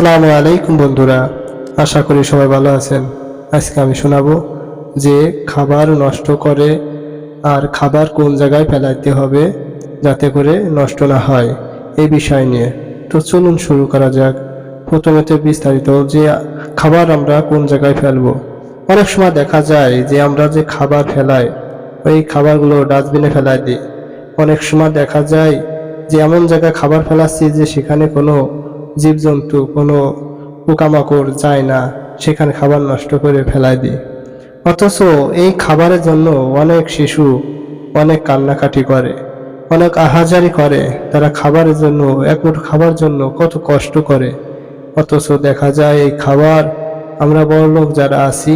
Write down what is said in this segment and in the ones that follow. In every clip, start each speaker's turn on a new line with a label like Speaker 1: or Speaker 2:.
Speaker 1: আসসালামু আলাইকুম বন্ধুরা, আশা করি সবাই ভালো আছেন। আজকে আমি শোনাবো যে খাবার নষ্ট করে আর খাবার কোন জায়গায় ফেলাইতে হবে যাতে করে নষ্ট না হয় এই বিষয় নিয়ে। তো চলুন শুরু করা যাক। প্রথমে তো বিস্তারিত যে খাবার আমরা কোন জায়গায় ফেলব। অনেক সময় দেখা যায় যে আমরা যে খাবার ফেলাই, ওই খাবারগুলো ডাস্টবিনে ফেলাই দিই। অনেক সময় দেখা যায় যে এমন জায়গায় খাবার ফেলাচ্ছি যে সেখানে কোনো জীবজন্তু কোনো পোকামাকড় যায় না, সেখানে খাবার নষ্ট করে ফেলাই দিই অথচ এই খাবারের জন্য অনেক শিশু অনেক কান্নাকাটি করে, অনেক আহাজারি করে। তারা খাবারের জন্য, এক মুঠো খাবার জন্য কত কষ্ট করে। অথচ দেখা যায় এই খাবার, আমরা বড় লোক যারা আছি,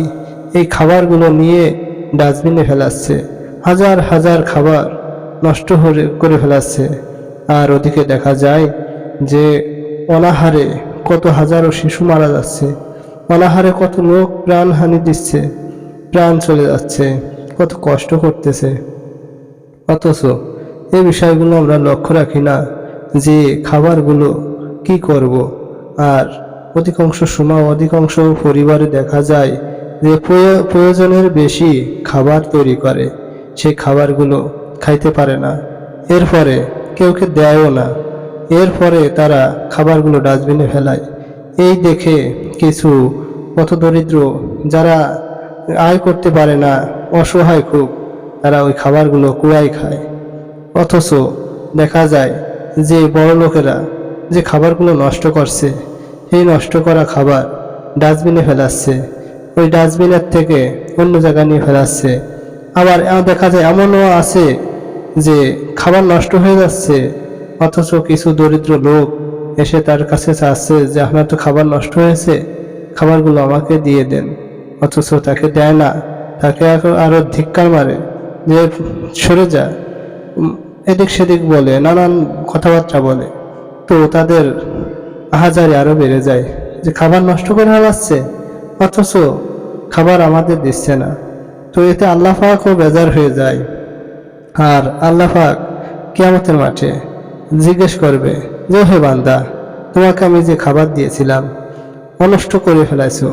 Speaker 1: এই খাবারগুলো নিয়ে ডাস্টবিনে ফেলাচ্ছে, হাজার হাজার খাবার নষ্ট করে ফেলাচ্ছে। আর ওদিকে দেখা যায় যে অনাহারে কত হাজারো শিশু মারা যাচ্ছে, অনাহারে কত লোক প্রাণহানি দিচ্ছে, প্রাণ চলে যাচ্ছে, কত কষ্ট করতেছে। অথচ এই বিষয়গুলো আমরা লক্ষ্য রাখি না যে খাবারগুলো কি করব। আর অধিকাংশ সময় অধিকাংশ পরিবারে দেখা যায় যে প্রয়- প্রয়োজনের বেশি খাবার তৈরি করে সেই খাবারগুলো খাইতে পারে না। এরপরে কেউকে দেয়ও না। এরপরে তারা খাবারগুলো ডাস্টবিনে ফেলায়। এই দেখে কিছু পথদরিদ্র যারা আয় করতে পারে না, অসহায় খুব, তারা ওই খাবারগুলো কুড়াই খায়। অথচ দেখা যায় যে বড় লোকেরা যে খাবারগুলো নষ্ট করছে, সেই নষ্ট করা খাবার ডাস্টবিনে ফেলাচ্ছে। ওই ডাস্টবিনের থেকে অন্য জায়গা নিয়ে ফেলাচ্ছে। আবার দেখা যায় এমনও আছে যে খাবার নষ্ট হয়ে যাচ্ছে অথচ কিছু দরিদ্র লোক এসে তার কাছে চাচ্ছে যে, আপনার তো খাবার নষ্ট হয়েছে, খাবারগুলো আমাকে দিয়ে দেন। অথচ তাকে দেয় না। তাকে এখন আরও ধিক্কার মারে যে, সরে যা। এদিক সেদিক বলে, নানান কথাবার্তা বলে। তো তাদের আহাজারি আরও বেড়ে যায় যে, খাবার নষ্ট করে ফেলাচ্ছে অথচ খাবার আমাদের দিচ্ছে না। তো এতে আল্লাহ বেজার হয়ে যায়। আর আল্লাহ পাক কিয়ামতের মাঠে জিজ্ঞেস করবে, যে হে বান্দা, তোমাকে আমি যে খাবার দিয়েছিলাম, অনষ্ট করে ফেলাইছো,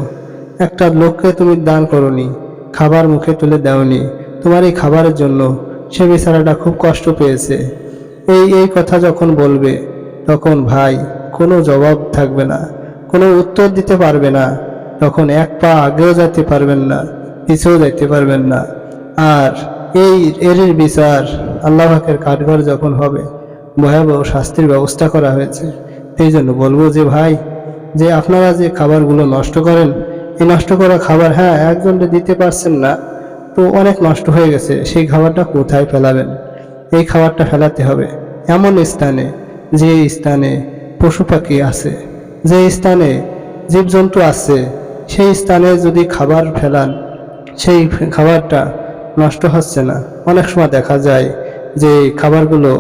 Speaker 1: একটা লোককে তুমি দান করনি, খাবার মুখে তুলে দাওনি, তোমার এই খাবারের জন্য সে বেচারাটা খুব কষ্ট পেয়েছে। এই এই কথা যখন বলবে, তখন ভাই কোনো জবাব থাকবে না, কোনো উত্তর দিতে পারবে না, তখন এক পা আগেও যেতে পারবেন না, পিছেও যাইতে পারবেন না। আর এই, এরই বিচার আল্লাহ পাকের কাঠঘর যখন হবে ভয়াবহ শাস্তির ব্যবস্থা করা হয়েছে। এই জন্য বলব যে ভাই, যে আপনারা যে খাবারগুলো নষ্ট করেন, এই নষ্ট করা খাবার হ্যাঁ একজনকে দিতে পারছেন না, তো অনেক নষ্ট হয়ে গেছে, সেই খাবারটা কোথায় ফেলাবেন? এই খাবারটা ফেলাতে হবে এমন স্থানে, যে স্থানে পশু পাখি আছে, যে স্থানে জীবজন্তু আছে, সেই স্থানে যদি খাবার ফেলান, সেই খাবারটা নষ্ট হচ্ছে না। অনেক সময় দেখা যায় যে খাবারগুলো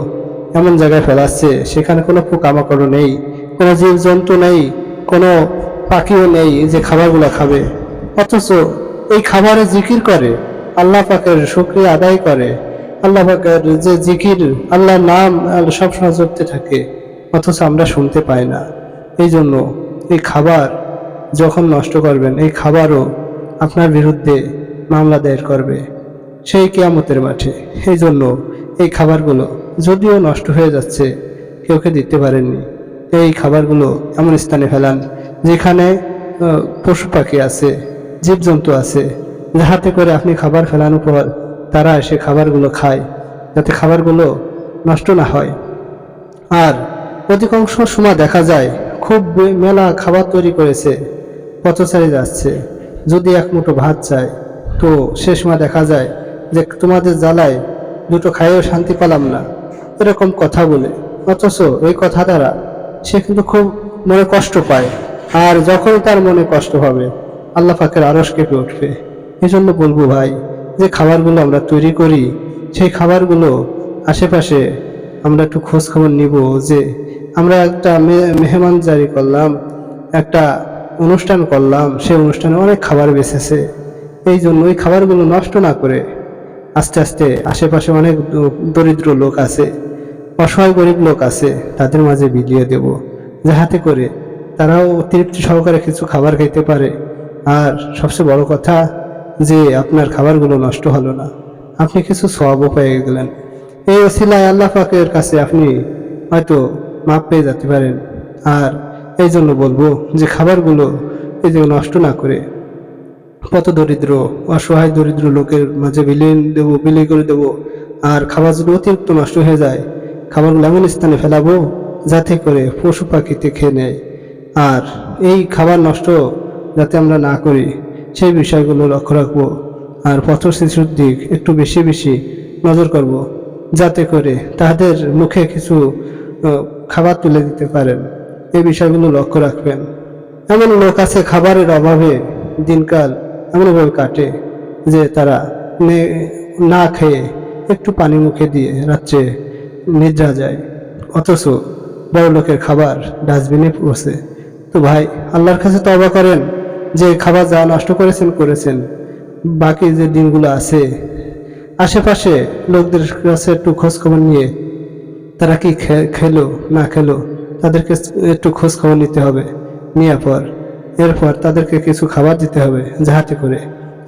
Speaker 1: এমন জায়গায় ফেলাচ্ছে সেখানে কোনো পোকামাকড়ও নেই, কোনো জীবজন্তু নেই, কোনো পাখিও নেই যে খাবারগুলো খাবে। অথচ এই খাবারে জিকির করে, আল্লাহ পাকের শুক্রিয়া আদায় করে। আল্লাহ পাকের যে জিকির, আল্লাহর নাম সবসময় জপতে থাকে, অথচ আমরা শুনতে পাই না। এই জন্য এই খাবার যখন নষ্ট করবেন, এই খাবারও আপনার বিরুদ্ধে মামলা দায়ের করবে সেই কেয়ামতের মাঠে। এই জন্য এই খাবারগুলো যদিও নষ্ট হয়ে যাচ্ছে কেউকে দিতে পারেননি। এই খাবারগুলো এমন স্থানে ফেলান, যেখানে পশু পাখি আছে, জীবজন্তু আছে, যাহাতে করে আপনি খাবার ফেলানোর পর তারা এসে খাবারগুলো খায়, যাতে খাবারগুলো নষ্ট না হয়। আর অধিকাংশ সময় দেখা যায়, খুব মেলা খাবার তৈরি করেছে, পথচারী যাচ্ছে, যদি এক মুঠো ভাত চায়, তো সে সময় দেখা যায় যে তোমাদের জ্বালায় দুটো খাইয়েও শান্তি পেলাম না। এরকম কথা বলে। অথচ এই কথা দ্বারা সে কিন্তু খুব মনে কষ্ট পায়। আর যখন তার মনে কষ্ট হবে, আল্লাহ পাকের আরস কেঁপে উঠবে। এই জন্য বলব ভাই, যে খাবারগুলো আমরা তৈরি করি, সেই খাবারগুলো আশেপাশে আমরা একটু খোঁজ খবর নিব যে আমরা একটা মে- মেহমান জারি করলাম, একটা অনুষ্ঠান করলাম, সেই অনুষ্ঠানে অনেক খাবার বেঁচেছে। এই জন্য ওই খাবারগুলো নষ্ট না করে আস্তে আস্তে আশেপাশে অনেক দরিদ্র লোক আছে অসহায় গরিব লোক আছে, তাদের মাঝে বিলিয়ে দেব। যাহাতে করে তারাও অতিরিক্ত সহকারে কিছু খাবার খেতে পারে। আর সবচেয়ে বড় কথা যে, আপনার খাবারগুলো নষ্ট হলো না। আপনি কিছু সওয়াবও পেয়ে গেলেন। এই ওসিলায় আল্লাহ পাকের কাছে আপনি হয়তো মাপ পেয়ে যেতে পারেন। আর এই জন্য বলব যে, খাবারগুলো এই যে নষ্ট না করে কত দরিদ্র, অসহায় দরিদ্র লোকের মাঝে বিলিয়ে দেবো বিলি করে দেবো। আর খাবার যদি অতিরিক্ত নষ্ট হয়ে যায় খাবারগুলো এমন স্থানে ফেলাবো, যাতে করে পশু পাখিতে খেয়ে নেয়। আর এই খাবার নষ্ট যাতে আমরা না করি, সেই বিষয়গুলো লক্ষ্য রাখব। আর পথ শিশুর দিক একটু বেশি বেশি নজর করব, যাতে করে তাদের মুখে কিছু খাবার তুলে দিতে পারেন। এই বিষয়গুলো লক্ষ্য রাখবেন। এমন লোক আছে, খাবারের অভাবে দিনকাল এমনভাবে কাটে যে তারা নে- খেয়ে একটু পানি মুখে দিয়ে রাত্রে নিদ্রা যায়। অথচ বড় লোকের খাবার ডাস্টবিনে পড়ছে। তো ভাই, আল্লাহর কাছে তবা করেন, যে খাবার যা নষ্ট করেছেন করেছেন। বাকি যে দিনগুলো আছে, আশেপাশে লোকদের কাছে একটু খোঁজখবর নিয়ে তারা কি খেলো, না খেলো, তাদেরকে একটু খোঁজখবর নিতে হবে। নেওয়ার পর, এরপর তাদেরকে কিছু খাবার দিতে হবে, যাহাতে করে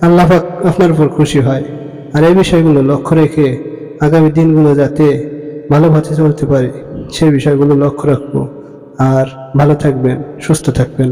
Speaker 1: আল্লাহ আপনার উপর খুশি হয়। আর এই বিষয়গুলো লক্ষ্য রেখে আগামী দিনগুলো যাতে ভালো পথে চলতে পারি সেই বিষয়গুলো লক্ষ্য রাখব। আর ভালো থাকবেন সুস্থ থাকবেন।